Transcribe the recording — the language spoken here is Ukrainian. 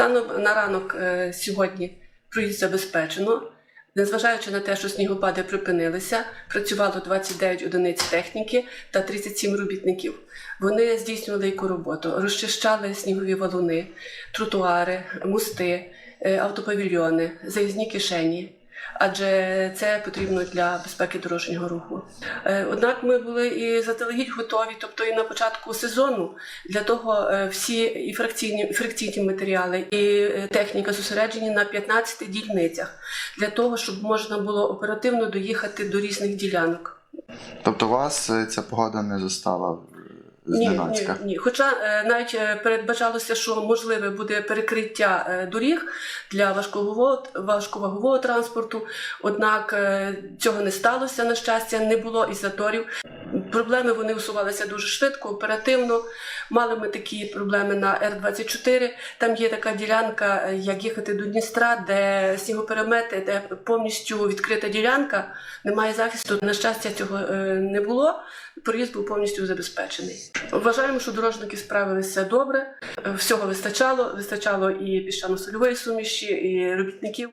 Станом на ранок е, сьогодні проїзд забезпечено. Незважаючи на те, що снігопади припинилися, працювало 29 одиниць техніки та 37 робітників. Вони здійснювали яку роботу, розчищали снігові валуни, тротуари, мости, е, автопавільйони, заїзні кишені. Адже це потрібно для безпеки дорожнього руху. Е, Однак ми були і заздалегідь готові, тобто і на початку сезону для того е, всі і фракційні, і фракційні матеріали, і е, техніка зосереджені на 15 дільницях для того, щоб можна було оперативно доїхати до різних ділянок. Тобто вас ця погода не застала е, Ні, ні, ні. Хоча е, навіть е, передбачалося, що можливе буде перекриття е, доріг для важкового, важковагового транспорту, однак цього не сталося, на щастя, не було і заторів. Проблеми вони усувалися дуже швидко, оперативно. Мали ми такі проблеми на Р-24. Там є така ділянка, е, як їхати до Дністра, де снігоперемети, де повністю відкрита ділянка, немає захисту. На щастя, цього е, не було. Проїзд був повністю забезпечений. Вважаємо, що дорожники справилися добре. Е, Всього вистачало. Вистачало і піщано-сольової суміші, і робітників.